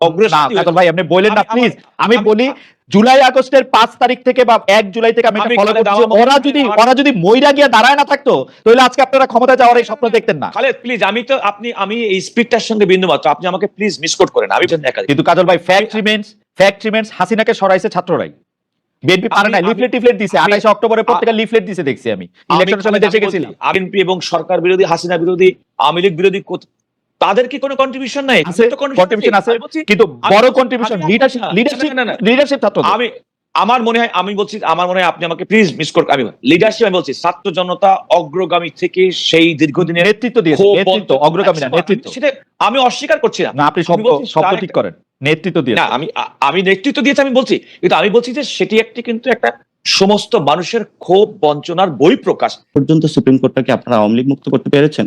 অগ্রসর না কাতল ভাই আপনি বলেন না আমি- প্লিজ বলি জুলাই আগস্টের পাঁচ তারিখ থেকে বা এক জুলাই থেকে আমি ফলো করছি। ওরা যদি ওরা যদি মইরা গিয়ে দাঁড়ায় না থাকতো তাহলে আজকে আপনারা ক্ষমতা যাওয়ার এই স্বপ্ন দেখতেন না। খালেদ প্লিজ আমি তো আপনি আমি এই স্পিডটার সঙ্গে বিন্দু মাত্র আপনি আমাকে প্লিজ মিসকোট করেন আমি কিন্তু কাজল ভাই ফ্যাক্ট রিমেন্স ফ্যাক্ট রিমেন্স হাসিনাকে সরাইছে ছাত্ররাই। বিএনপি পারে আমি- না আমি- লিফলেট টিফলেট দিছে। আমি- আঠাইশে অক্টোবরের পর থেকে লিফলেট দিছে দেখছি আমি। ইলেকশনের সময় দেশে গেছিলাম। বিএনপি এবং সরকার বিরোধী হাসিনা বিরোধী আওয়ামী লীগ বিরোধী তাদের কি কোনো কন্ট্রিবিউশন নাই আছে তো কন্ট্রিবিউশন আছে আমি কিন্তু বড় কন্ট্রিবিউশন লিডারশিপ লিডারশিপ না, না, না। লিডারশিপ ছাত্র আমি আমার মনে হয় আমি বলছি আমার মনে হয় আপনি আমাকে প্লিজ মিস কর আমি লিডারশিপ আমি বলছি ছাত্র জনতা অগ্রগামী থেকে সেই দীর্ঘদিনের নেতৃত্ব দিয়েছে নেতৃত্ব অগ্রগামী না নেতৃত্ব সেটা আমি অস্বীকার করছি না না আপনি শব্দ শব্দ ঠিক করেন নেতৃত্ব দিয়েছে না আমি আমি নেতৃত্ব দিয়েছি আমি বলছি কিন্তু আমি বলছি যে সেটি একটি কিন্তু একটা সমস্ত মানুষের ক্ষোভ বঞ্চনার বই প্রকাশ পর্যন্ত সুপ্রিম কোর্টটাকে আপনারা আওয়ামী লীগ মুক্ত করতে পেরেছেন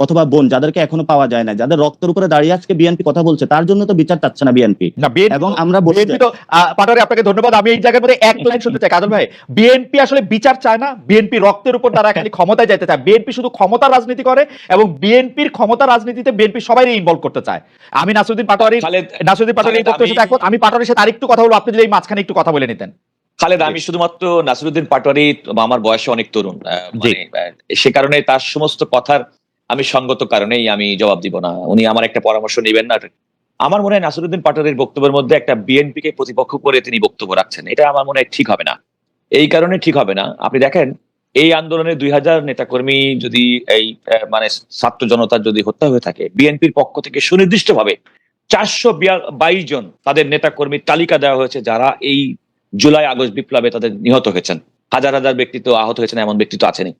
অথবা বোন যাদেরকে এখনও পাওয়া যায় না যাদের রক্তের উপরে দাঁড়িয়ে আজকে বিএনপি কথা বলছে তার জন্য তো বিচার চাচ্ছে না বিএনপি এবং আমরা বলি বিএনপি তো আহ, পাটোয়ারি আপনাকে ধন্যবাদ। আমি এই জায়গার মধ্যে এক লাইন শুনতে চাই। কাজল ভাই বিএনপি আসলে বিচার চায় না? বিএনপি রক্তের উপর তারা খালি ক্ষমতায় যাইতে চায়। বিএনপি শুধু ক্ষমতার রাজনীতি করে এবং বিএনপির ক্ষমতার রাজনীতিতে বিএনপি সবাই ইনভলভ করতে চায়। আমি নাসুদ্দিন পাটোয়ারি নাসুদ্দিন পাটোয়ারি এই বক্তব্যের সাথে আমি- একমত। আমি পাটোয়ারির সাথে আরেকটু কথা বলব আপনি যদি এই মাঝখানে একটু কথা বলে নিতেন। খালেদ আমি শুধুমাত্র নাসিরুদ্দিন পাটোয়ারি আমার বয়সে অনেক তরুণ আহ, জি। মানে, সে কারণে তার সমস্ত কথার আমি সঙ্গত কারণেই আমি জবাব দিব না। উনি আমার একটা পরামর্শ নেবেন না। আমার মনে হয় নাসিরুদ্দিন পাটোয়ারির বক্তব্যের মধ্যে একটা বিএনপি কে প্রতিপক্ষ করে তিনি বক্তব্য রাখছেন। এটা আমার মনে হয় ঠিক হবে না। এই কারণে ঠিক হবে না। আপনি দেখেন, এই আন্দোলনে দুই হাজার নেতাকর্মী যদি এই মানে ছাত্র জনতার যদি হত্যা হয়ে থাকে, বিএনপির পক্ষ থেকে সুনির্দিষ্টভাবে চারশো বাইশ জন তাদের নেতাকর্মীর তালিকা দেওয়া হয়েছে যারা এই জুলাই আগস্ট বিপ্লবে তাদের নিহত হয়েছেন। হাজার হাজার ব্যক্তি তো আহত হয়েছেন, এমন ব্যক্তি তো আছেনই।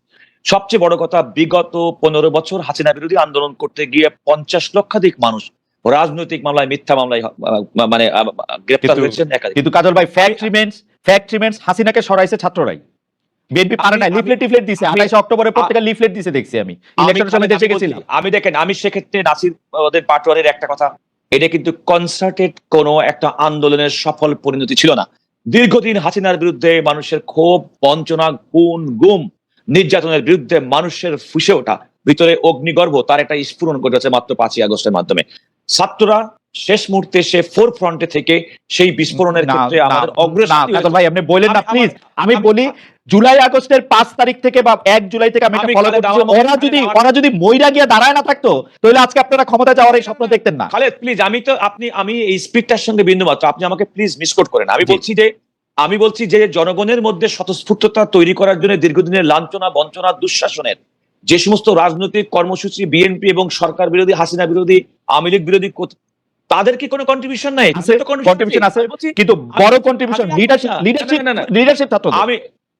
সবচেয়ে বড় কথা বিগত পনেরো বছর হাসিনা বিরোধী আন্দোলন করতে গিয়ে পঞ্চাশ লক্ষাধিক মানুষ রাজনৈতিক মামলায় মিথ্যা মামলায় মানে গ্রেপ্তার হয়েছেন কিন্তু কাজল ভাই ফ্যাক্ট রিমেন্স ফ্যাক্ট রিমেন্স হাসিনাকে সরাইছে ছাত্ররাই। বিএনপি পারে না লিফলেট টিফলেট দিছে। আমি- আঠাইশে অক্টোবরের লিফলেট দিছে দেখছি আমি। আমি ইলেকশনের সময় দেশে গেছিলাম আমি দেখেন আমি সেক্ষেত্রে নাসির ওদের পাটোয়ারের একটা কথা। এটা কিন্তু কনসার্টেড কোন একটা আন্দোলনের সফল পরিণতি ছিল না। দীর্ঘদিন হাসিনার বিরুদ্ধে মানুষের ক্ষোভ বঞ্চনা খুন গুম। নির্যাতনের বিরুদ্ধে মানুষের ফুসে ওঠা। ভিতরে অগ্নিগর্ভ তার একটা স্ফুরণ ঘটেছে মাত্র পাঁচই আগস্টের মাধ্যমে। ছাত্ররা শেষ মুহূর্তে সে ফোর ফ্রন্টে থেকে সেই বিস্ফোরণের ক্ষেত্রে আমাদের অগ্রসর ভাই আপনি বলেন না প্লিজ আমি বলি জুলাই আগস্টের পাঁচ তারিখ থেকে বা এক জুলাই থেকে আমি আমি ফলো করছি। ওরা যদি ওরা যদি মইরা গিয়ে দাঁড়ায় না থাকতো তাহলে আজকে আপনারা ক্ষমতা যাওয়ার এই স্বপ্ন দেখতেন না। খালেদ প্লিজ আমি তো আপনি আমি এই স্পিডটার সঙ্গে বিন্দু মাত্র আপনি আমাকে প্লিজ মিসকোট করেন। আমি বলছি যে আমি বলছি যে জনগণের মধ্যে স্বতঃস্ফূর্ততা তৈরি করার জন্য দীর্ঘদিনের লাঞ্ছনা বঞ্চনা দুঃশাসনের যে সমস্ত রাজনৈতিক কর্মসূচি বিএনপি এবং সরকার বিরোধী হাসিনা বিরোধী আওয়ামী লীগ বিরোধী তাদের কি কোনো কন্ট্রিবিউশন নাই। আছে। কিন্তু বড় কন্ট্রিবিউশন লিডারশিপ। লিডারশিপ আমি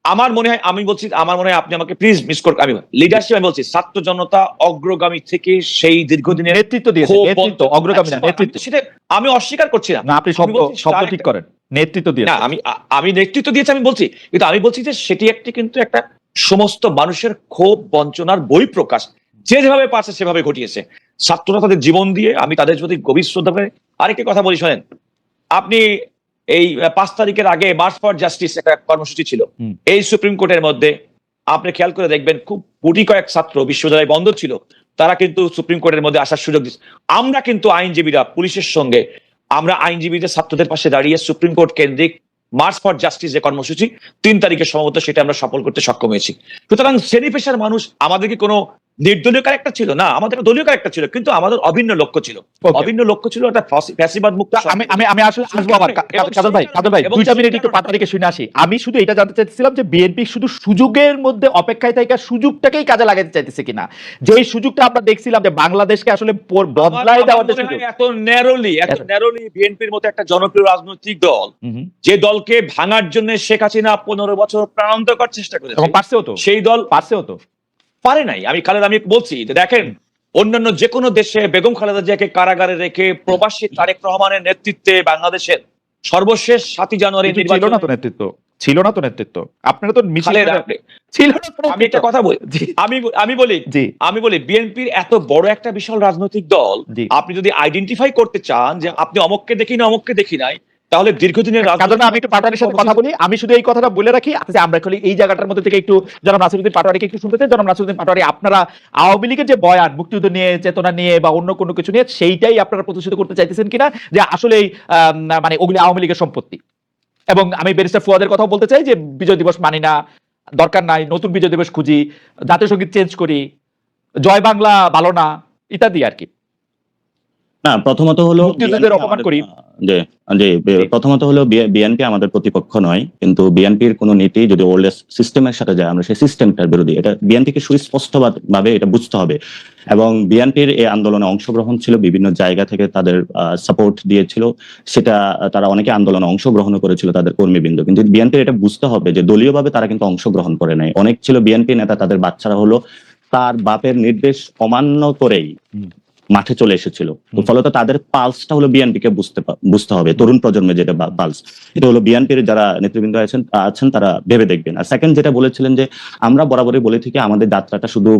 আমার মনে হয় আমি বলছি আমার মনে হয় আপনি আমাকে প্লিজ মিস কর আমি লিডারশিপ আমি বলছি ছাত্র জনতা অগ্রগামী থেকে সেই দীর্ঘদিনের নেতৃত্ব দিয়েছে নেতৃত্ব অগ্রগামী না নেতৃত্ব সেটা আমি অস্বীকার করছি না। আপনি শব্দ শব্দ ঠিক করেন নেতৃত্ব দিয়েছে না আমি আমি নেতৃত্ব দিয়েছি আমি বলছি কিন্তু আমি বলছি যে সেটি একটি কিন্তু একটা সমস্ত মানুষের ক্ষোভ বঞ্চনার বই প্রকাশ। যে যেভাবে পারছে সেভাবে ঘটিয়েছে। ছাত্ররা তাদের জীবন দিয়ে আমি তাদের প্রতি গভীর শ্রদ্ধা করে আরেকটি কথা বলি শোনেন। আপনি এই পাঁচ তারিখের আগে মার্চ ফর জাস্টিস একটা কর্মসূচি ছিল। এই সুপ্রিম কোর্টের মধ্যে আপনি খেয়াল করে দেখবেন খুব কোটি কয়েক ছাত্র বিশ্ববিদ্যালয় বন্ধ ছিল তারা কিন্তু সুপ্রিম কোর্টের মধ্যে আসার সুযোগ দিচ্ছে। আমরা কিন্তু আইনজীবীরা পুলিশের সঙ্গে আমরা আইনজীবীদের ছাত্রদের পাশে দাঁড়িয়ে সুপ্রিম কোর্ট কেন্দ্রিক মার্চ ফর জাস্টিস যে কর্মসূচি তিন তারিখে সম্ভবত সেটা আমরা সফল করতে সক্ষম হয়েছি। সুতরাং শ্রেণি পেশার মানুষ আমাদেরকে কোনো নির্দলীয় ক্যারেক্টার ছিল না আমাদের দলীয় ক্যারেক্টার ছিল কিন্তু আমাদের অভিন্ন লক্ষ্য ছিল। অভিন্ন লক্ষ্য ছিল একটা ফ্যাসিবাদ মুক্ত আমি আমি আমি আসলে আসব আবার কা- এবং কাজল ভাই কাজল ভাই দুইটা মিনিট একটু কারণে- পাতারিকে শুনে আসি। আমি শুধু এটা জানতে চাইছিলাম যে বিএনপি শুধু সুযোগের মধ্যে অপেক্ষায় থাকা সুযোগটাকেই কাজে লাগাতে চাইতেছে কিনা? যে এই সুযোগটা আমরা দেখছিলাম যে বাংলাদেশকে আসলে বদলাই দেওয়ার যে সুযোগ হয় এত ন্যারোলি এত ন্যারোলি বিএনপির মতো একটা জনপ্রিয় রাজনৈতিক দল। যে দলকে ভাঙার জন্য শেখ হাসিনা পনেরো বছর প্রাণান্তকর চেষ্টা করেছে পারছেও তো। সেই দল পারছেও তো। পারে নাই। আমি খালেদ আমি বলছি যে দেখেন অন্যান্য যে কোনো দেশে বেগম খালেদা জিয়াকে কারাগারে রেখে প্রবাসী তারেক রহমানের নেতৃত্বে বাংলাদেশের সর্বশেষ সাতই জানুয়ারি ছিল না তো নেতৃত্ব। ছিল না তো নেতৃত্ব। আপনারা তো মিছিল ছিল না আমি একটা কথা বলি আমি আমি বলি জি। আমি বলি বিএনপির এত বড় একটা বিশাল রাজনৈতিক দল আপনি যদি আইডেন্টিফাই করতে চান যে আপনি অমককে দেখি না অমককে দেখি নাই তাহলে দীর্ঘদিনের না, আমি একটু পাটোয়ারির সাথে কথা বলি। আমি শুধু এই কথাটা বলে রাখি। যে আমরা খালি এই জায়গাটার মধ্যে থেকে একটু জনাব নাসিরুদ্দিন পাটোয়ারিকে একটু শুনতে চাই। জনাব নাসিরুদ্দিন পাটোয়ারি আপনারা আওয়ামী লীগের যে বয়ান মুক্তিযুদ্ধ নিয়ে চেতনা নিয়ে বা অন্য কোনো কিছু নিয়ে সেইটাই আপনারা প্রতিষ্ঠিত করতে চাইতেছেন কিনা? যে আসলে মানে ওগুলি আওয়ামী লীগের সম্পত্তি। এবং আমি ব্যারিস্টার ফুয়াদের কথাও বলতে চাই যে বিজয় দিবস মানি না দরকার নাই নতুন বিজয় দিবস খুঁজি জাতীয় সংগীত চেঞ্জ করি জয় বাংলা ভালো না ইত্যাদি আর কি। না প্রথমত হলো মুক্তিযুদ্ধের অপমান করি। যে যে প্রথমত হলো বিএনপি আমাদের প্রতিপক্ষ নয় কিন্তু বিএনপির কোন নীতি যদি ওল্ড সিস্টেমের সাথে যায় আমরা সেই সিস্টেমটার বিরোধী। এটা বিএনপিকে সুস্পষ্ট ভাবে এটা বুঝতে হবে। এবং বিএনপির এই আন্দোলনে অংশগ্রহণ ছিল বিভিন্ন জায়গা থেকে তাদের সাপোর্ট দিয়েছিল। সেটা তারা অনেকে আন্দোলনে অংশগ্রহণ করেছিল তাদের কর্মীবৃন্দ। কিন্তু বিএনপির এটা বুঝতে হবে যে দলীয়ভাবে তারা কিন্তু অংশগ্রহণ করে নাই। অনেক ছিল বিএনপি নেতা তাদের বাচ্চারা হলো তার বাপের নির্দেশ অমান্য করেই। মাঠে চলে এসেছিল। তো ফলত তাদের পালসটা হলো বিএনপি কে বুঝতে বুঝতে হবে। তরুণ প্রজন্মের যেটা পালস। এটা হলো বিএনপির যারা নেতৃবৃন্দ আছেন আছেন তারা ভেবে দেখবেন। আর সেকেন্ড যেটা বলেছিলেন যে আমরা বরাবরই বলে থাকি আমাদের যাত্রাটা শুধু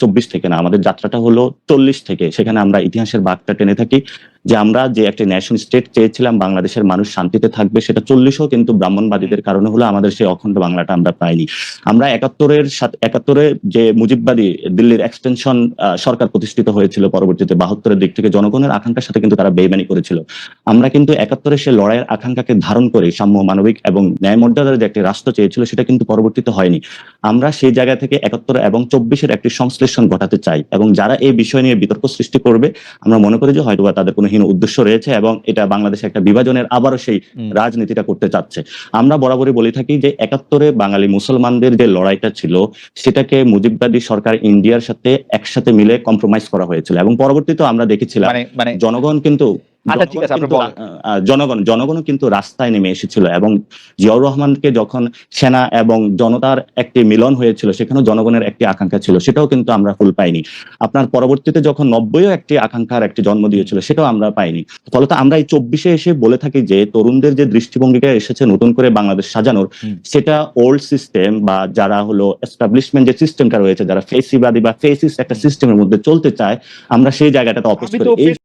চব্বিশ থেকে না আমাদের যাত্রাটা হলো চল্লিশ থেকে। সেখানে আমরা ইতিহাসের বাঘটা টেনে থাকি। যে আমরা যে একটা ন্যাশন স্টেট চেয়েছিলাম বাংলাদেশের মানুষ শান্তিতে থাকবে সেটা চল্লিশও কিন্তু ব্রাহ্মণবাদীদের কারণে হলো আমাদের সেই অখণ্ড বাংলাটা আমরা পাইনি। আমরা একাত্তরের সাথে একাত্তরে যে মুজিববাদী দিল্লির এক্সটেনশন সরকার প্রতিষ্ঠিত হয়েছিল পরবর্তীতে বাহাত্তরের দিক থেকে জনগণের আকাঙ্ক্ষার সাথে কিন্তু তারা বেইমানি করেছিল। আমরা কিন্তু একাত্তরে সে লড়াইয়ের আকাঙ্ক্ষাকে ধারণ করে সাম্য মানবিক এবং ন্যায় মর্যাদার যে একটি রাষ্ট্র চেয়েছিল সেটা কিন্তু পরবর্তীতে হয়নি। আমরা সেই জায়গা থেকে একাত্তর এবং চব্বিশের একটি সংশ্লেষণ ঘটাতে চাই এবং যারা এই বিষয় নিয়ে বিতর্ক সৃষ্টি করবে আমরা মনে করি যে হয়তোবা তাদের কোনো হীন উদ্দেশ্য রয়েছে এবং এটা বাংলাদেশে একটা বিভাজনের আবারও সেই রাজনীতিটা করতে চাচ্ছে। আমরা বরাবরই বলে থাকি যে একাত্তরে বাঙালি মুসলমানদের যে লড়াইটা ছিল সেটাকে মুজিববাদী সরকার ইন্ডিয়ার সাথে একসাথে মিলে কম্প্রোমাইজ করা হয়েছিল এবং পরবর্তীতে আমরা দেখেছিলাম মানে মানে জনগণ কিন্তু আচ্ছা, ঠিক আছে, জনগণ আপনি কিন্তু, জনগণ জনগণও কিন্তু রাস্তায় নেমে এসেছিল এবং জিয়াউর রহমানকে যখন সেনা এবং জনতার একটি মিলন হয়েছিল সেখানেও জনগণের একটি আকাঙ্ক্ষা ছিল সেটাও কিন্তু আমরা ফুল পাইনি। আপনার পরবর্তীতে যখন নব্বইও একটি আকাঙ্ক্ষার একটি জন্ম দিয়েছিল সেটাও আমরা পাইনি। ফলত আমরা এই চব্বিশে এসে বলে থাকি যে তরুণদের যে দৃষ্টিভঙ্গিটা এসেছে নতুন করে বাংলাদেশ সাজানোর সেটা ওল্ড সিস্টেম বা যারা হলো এস্টাবলিশমেন্ট যে সিস্টেমটা রয়েছে যারা ফেসিবাদী বা ফেসিস একটা সিস্টেমের মধ্যে চলতে চায় আমরা সেই জায়গাটাতে অপোজ করি।